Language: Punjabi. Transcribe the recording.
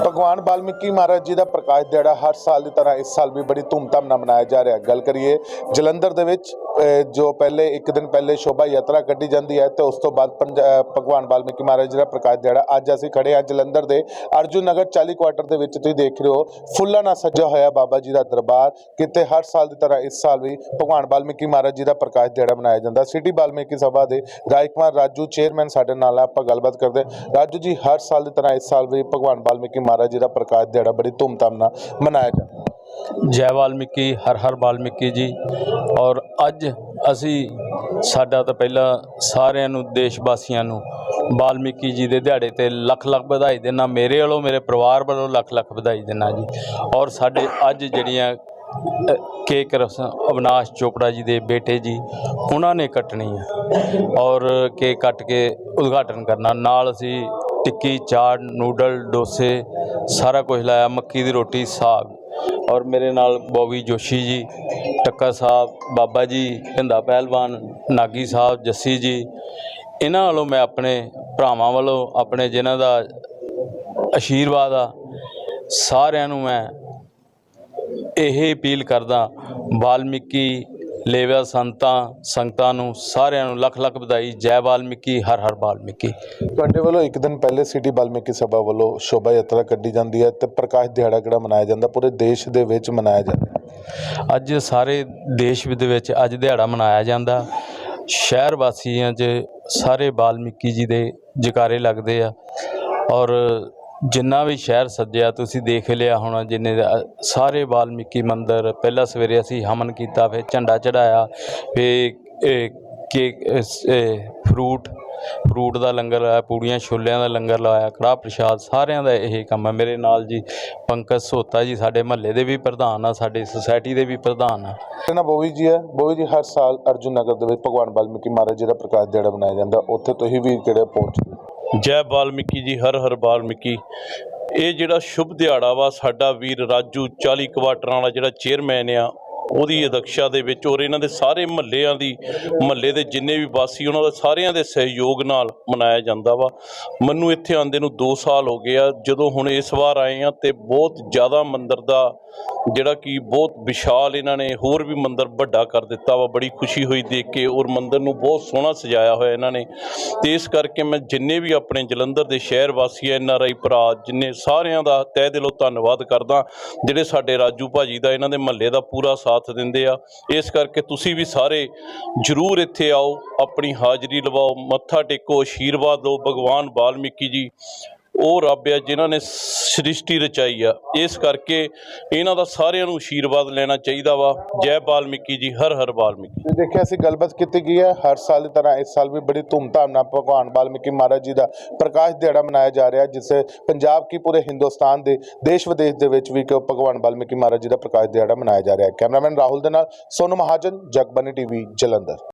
ਭਗਵਾਨ ਵਾਲਮੀਕੀ ਮਹਾਰਾਜ ਜੀ ਦਾ ਪ੍ਰਕਾਸ਼ ਦਿਹਾੜਾ ਹਰ ਸਾਲ ਦੀ ਤਰ੍ਹਾਂ ਇਸ ਸਾਲ ਵੀ ਬੜੀ ਧੂਮਧਾਮ ਨਾਲ ਮਨਾਇਆ ਜਾ ਰਿਹਾ। ਗੱਲ ਕਰੀਏ ਜਲੰਧਰ ਦੇ ਵਿੱਚ ਜੋ ਪਹਿਲੇ, ਇੱਕ ਦਿਨ ਪਹਿਲੇ ਸ਼ੋਭਾ ਯਾਤਰਾ ਕੱਢੀ ਜਾਂਦੀ ਹੈ, ਤੇ ਉਸ ਤੋਂ ਬਾਅਦ ਪੰਜ- ਭਗਵਾਨ ਵਾਲਮੀਕੀ ਮਹਾਰਾਜ ਜੀ ਦਾ ਪ੍ਰਕਾਸ਼ ਦਿਹਾੜਾ। ਅੱਜ ਅਸੀਂ ਖੜੇ ਹਾਂ ਜਲੰਧਰ ਦੇ ਅਰਜੁਨ ਨਗਰ 40 ਕੁਆਟਰ ਦੇ ਵਿੱਚ। ਤੁਸੀਂ ਦੇਖ ਰਹੇ ਹੋ, ਫੁੱਲਾਂ ਨਾਲ ਸਜਿਆ ਹੋਇਆ ਬਾਬਾ ਜੀ ਦਾ ਦਰਬਾਰ, ਕਿਤੇ ਹਰ ਸਾਲ ਦੀ ਤਰ੍ਹਾਂ ਇਸ ਸਾਲ ਵੀ ਭਗਵਾਨ ਵਾਲਮੀਕੀ ਮਹਾਰਾਜ ਜੀ ਦਾ ਪ੍ਰਕਾਸ਼ ਦਿਹਾੜਾ ਮਨਾਇਆ ਜਾਂਦਾ। ਸਿਟੀ ਵਾਲਮੀਕੀ ਸਭਾ ਦੇ ਰਾਜਕੁਮਾਰ ਰਾਜੂ ਚੇਅਰਮੈਨ ਸਾਡੇ ਨਾਲ ਆਪਾਂ ਗੱਲਬਾਤ ਕਰਦੇ ਹਾਂ। ਰਾਜੂ ਜੀ, ਹਰ ਸਾਲ ਦੀ ਤਰ੍ਹਾਂ ਇਸ ਸਾਲ ਵੀ ਭਗਵਾਨ ਵਾਲਮੀਕੀ ਮਹਾਰਾਜ ਜੀ ਦਾ ਪ੍ਰਕਾਸ਼ ਦਿਹਾੜਾ ਬੜੀ ਧੂਮਧਾਮ ਨਾਲ ਮਨਾਇਆ ਜਾਂਦਾ। ਜੈ ਵਾਲਮੀਕੀ ਹਰ ਹਰ ਵਾਲਮੀਕੀ ਜੀ। ਔਰ ਅੱਜ ਅਸੀਂ ਸਾਡਾ ਤਾਂ ਪਹਿਲਾਂ ਸਾਰਿਆਂ ਨੂੰ ਦੇਸ਼ ਵਾਸੀਆਂ ਨੂੰ ਵਾਲਮੀਕੀ ਜੀ ਦੇ ਦਿਹਾੜੇ ਤੇ ਲੱਖ ਲੱਖ ਵਧਾਈ ਦੇਣਾ ਮੇਰੇ ਵੱਲੋਂ ਮੇਰੇ ਪਰਿਵਾਰ ਵੱਲੋਂ ਲੱਖ ਲੱਖ ਵਧਾਈ ਦੇਣਾ ਜੀ। ਔਰ ਸਾਡੇ ਅੱਜ ਜਿਹੜੀਆਂ ਅ, ਕੇਕ ਰਸਮ ਅਵਿਨਾਸ਼ ਚੋਪੜਾ ਜੀ ਦੇ ਬੇਟੇ ਜੀ ਉਹਨਾਂ ਨੇ ਕੱਟਣੀ ਹੈ ਔਰ ਕੇਕ ਕੱਟ ਕੇ ਉਦਘਾਟਨ ਕਰਨਾ। ਨਾਲ ਅਸੀਂ ਟਿੱਕੀ, ਚਾਟ, ਨੂਡਲ, ਡੋਸੇ, ਸਾਰਾ ਕੁਝ ਲਾਇਆ, ਮੱਕੀ ਦੀ ਰੋਟੀ, ਸਾਗ। ਔਰ ਮੇਰੇ ਨਾਲ ਬੋਬੀ ਜੋਸ਼ੀ ਜੀ, ਟੱਕਾ ਸਾਹਿਬ, ਬਾਬਾ ਜੀ ਹਿੰਦਾ ਪਹਿਲਵਾਨ, ਨਾਗੀ ਸਾਹਿਬ, ਜੱਸੀ ਜੀ। ਇਹਨਾਂ ਵੱਲੋਂ ਮੈਂ ਆਪਣੇ ਭਰਾਵਾਂ ਵੱਲੋਂ, ਆਪਣੇ ਜਿਨ੍ਹਾਂ ਦਾ ਆਸ਼ੀਰਵਾਦ ਆ, ਸਾਰਿਆਂ ਨੂੰ ਮੈਂ ਇਹ ਅਪੀਲ ਕਰਦਾ, ਵਾਲਮੀਕੀ ਲੇਵਾ ਸੰਤਾਂ ਸੰਗਤਾਂ ਨੂੰ ਸਾਰਿਆਂ ਨੂੰ ਲੱਖ ਲੱਖ ਵਧਾਈ ਜੈ ਵਾਲਮੀਕੀ ਹਰ ਹਰ ਵਾਲਮੀਕੀ ਤੁਹਾਡੇ ਵੱਲੋਂ ਇੱਕ ਦਿਨ ਪਹਿਲੇ ਸਿਟੀ ਵਾਲਮੀਕੀ ਸਭਾ ਵੱਲੋਂ ਸ਼ੋਭਾ ਯਾਤਰਾ ਕੱਢੀ ਜਾਂਦੀ ਹੈ ਤੇ ਪ੍ਰਕਾਸ਼ ਦਿਹਾੜਾ ਕਿਹੜਾ ਮਨਾਇਆ ਜਾਂਦਾ? ਪੂਰੇ ਦੇਸ਼ ਦੇ ਵਿੱਚ ਮਨਾਇਆ ਜਾਂਦਾ ਅੱਜ ਸਾਰੇ ਦੇਸ਼ ਦੇ ਵਿੱਚ ਅੱਜ ਦਿਹਾੜਾ ਮਨਾਇਆ ਜਾਂਦਾ। ਸ਼ਹਿਰ ਵਾਸੀਆਂ 'ਚ ਸਾਰੇ ਵਾਲਮੀਕੀ ਜੀ ਦੇ ਜਕਾਰੇ ਲੱਗਦੇ ਆ ਔਰ ਜਿੰਨਾ ਵੀ ਸ਼ਹਿਰ ਸੱਜਿਆ, ਤੁਸੀਂ ਦੇਖ ਲਿਆ ਹੋਣਾ, ਜਿੰਨੇ ਦਾ- ਸਾਰੇ ਵਾਲਮੀਕੀ ਮੰਦਿਰ, ਪਹਿਲਾਂ ਸਵੇਰੇ ਅਸੀਂ ਹਮਨ ਕੀਤਾ, ਫਿਰ ਝੰਡਾ ਚੜਾਇਆ, ਫਿਰ ਕੇਕ ਫਰੂਟ ਫਰੂਟ ਦਾ ਲੰਗਰ ਲਾਇਆ, ਪੂੜੀਆਂ, ਛੋਲਿਆਂ ਦਾ ਲੰਗਰ ਲਾਇਆ, ਕੜਾਹ ਪ੍ਰਸ਼ਾਦ, ਸਾਰਿਆਂ ਦਾ ਇਹ ਕੰਮ ਹੈ। ਮੇਰੇ ਨਾਲ ਜੀ ਪੰਕਜ ਸੋਤਾ ਜੀ ਸਾਡੇ ਮਹੱਲੇ ਦੇ ਵੀ ਪ੍ਰਧਾਨ ਆ, ਸਾਡੇ ਸੁਸਾਇਟੀ ਦੇ ਵੀ ਪ੍ਰਧਾਨ ਆ। ਤੇ ਨਾ ਬੋਵੀ ਜੀ ਹੈ, ਬੋਵੀ ਜੀ ਹਰ ਸਾਲ ਅਰਜੁਨ ਨਗਰ ਦੇ ਵਿੱਚ ਭਗਵਾਨ ਵਾਲਮੀਕੀ ਮਹਾਰਾਜ ਜੀ ਦਾ ਪ੍ਰਕਾਸ਼ ਦਿਹਾੜਾ ਮਨਾਇਆ ਜਾਂਦਾ, ਉੱਥੇ ਤੁਸੀਂ ਵੀ ਜਿਹੜੇ ਪਹੁੰਚਦੇ ਜੈ ਵਾਲਮੀਕੀ ਜੀ, ਹਰ ਹਰ ਬਾਲਮਿਕੀ। ਇਹ ਜਿਹੜਾ ਸ਼ੁਭ ਦਿਹਾੜਾ ਵਾ, ਸਾਡਾ ਵੀਰ ਰਾਜੂ 40 ਕੁਆਟਰਾਂ ਵਾਲਾ ਜਿਹੜਾ ਚੇਅਰਮੈਨ ਆ ਉਹਦੀ ਅਧਿਕਸ਼ਤਾ ਦੇ ਵਿੱਚ ਔਰ ਇਹਨਾਂ ਦੇ ਸਾਰੇ ਮਹੱਲਿਆਂ ਦੀ, ਮਹੱਲੇ ਦੇ ਜਿੰਨੇ ਵੀ ਵਾਸੀ, ਉਹਨਾਂ ਦਾ ਸਾਰਿਆਂ ਦੇ ਸਹਿਯੋਗ ਨਾਲ ਮਨਾਇਆ ਜਾਂਦਾ ਵਾ। ਮੈਨੂੰ ਇੱਥੇ ਆਂਦੇ ਨੂੰ 2 ਸਾਲ ਹੋ ਗਏ ਆ। ਜਦੋਂ ਹੁਣ ਇਸ ਵਾਰ ਆਏ ਆ ਤੇ ਬਹੁਤ ਜ਼ਿਆਦਾ ਮੰਦਰ ਦਾ ਜਿਹੜਾ ਕਿ ਬਹੁਤ ਵਿਸ਼ਾਲ ਇਹਨਾਂ ਨੇ ਹੋਰ ਵੀ ਮੰਦਰ ਵੱਡਾ ਕਰ ਦਿੱਤਾ ਵਾ। ਬੜੀ ਖੁਸ਼ੀ ਹੋਈ ਦੇਖ ਕੇ ਔਰ ਮੰਦਰ ਨੂੰ ਬਹੁਤ ਸੋਹਣਾ ਸਜਾਇਆ ਹੋਇਆ ਇਹਨਾਂ ਨੇ। ਤੇ ਇਸ ਕਰਕੇ ਮੈਂ ਜਿੰਨੇ ਵੀ ਆਪਣੇ ਜਲੰਧਰ ਦੇ ਸ਼ਹਿਰ ਵਾਸੀ ਐਨ ਆਰ ਆਈ ਭਰਾ, ਜਿੰਨੇ ਸਾਰਿਆਂ ਦਾ ਤਹਿ ਦਿਲੋਂ ਧੰਨਵਾਦ ਕਰਦਾ। ਜਿਹੜੇ ਸਾਡੇ ਰਾਜੂ ਭਾਜੀ ਦਾ ਇਹਨਾਂ ਦੇ ਮਹੱਲੇ ਦਾ ਪੂਰਾ ਸਾਥ ਦਿੰਦੇ ਆ। ਇਸ ਕਰਕੇ ਤੁਸੀਂ ਵੀ ਸਾਰੇ ਜਰੂਰ ਇੱਥੇ ਆਓ, ਆਪਣੀ ਹਾਜ਼ਰੀ ਲਵਾਓ। ਮੱਥਾ ਟੇਕੋ ਆਸ਼ੀਰਵਾਦ ਲਓ। ਭਗਵਾਨ ਵਾਲਮੀਕੀ ਜੀ ਉਹ ਰੱਬ ਆ ਜਿਨ੍ਹਾਂ ਨੇ ਸ੍ਰਿਸ਼ਟੀ ਰਚਾਈ ਆ। ਇਸ ਕਰਕੇ ਇਹਨਾਂ ਦਾ ਸਾਰਿਆਂ ਨੂੰ ਆਸ਼ੀਰਵਾਦ ਲੈਣਾ ਚਾਹੀਦਾ ਵਾ। ਜੈ ਵਾਲਮੀਕੀ ਜੀ, ਹਰ ਹਰ ਵਾਲਮੀਕੀ ਤੁਸੀਂ ਦੇਖਿਆ ਅਸੀਂ ਗੱਲਬਾਤ ਕੀਤੀ ਗਈ ਹੈ, ਹਰ ਸਾਲ ਦੀ ਤਰ੍ਹਾਂ ਇਸ ਸਾਲ ਵੀ ਬੜੀ ਧੂਮਧਾਮ ਨਾਲ ਭਗਵਾਨ ਬਾਲਮੀਕੀ ਮਹਾਰਾਜ ਜੀ ਦਾ ਪ੍ਰਕਾਸ਼ ਦਿਹਾੜਾ ਮਨਾਇਆ ਜਾ ਰਿਹਾ, ਜਿਸ ਪੰਜਾਬ ਕੀ ਪੂਰੇ ਹਿੰਦੁਸਤਾਨ ਦੇ, ਦੇਸ਼ ਵਿਦੇਸ਼ ਦੇ ਵਿੱਚ ਵੀ ਭਗਵਾਨ ਵਾਲਮੀਕੀ ਮਹਾਰਾਜ ਜੀ ਦਾ ਪ੍ਰਕਾਸ਼ ਦਿਹਾੜਾ ਮਨਾਇਆ ਜਾ ਰਿਹਾ ਹੈ। ਕੈਮਰਾਮੈਨ ਰਾਹੁਲ ਦੇ ਨਾਲ ਸੋਨੂ ਮਹਾਜਨ ਜਗਬਾਨੀ ਟੀਵੀ ਜਲੰਧਰ।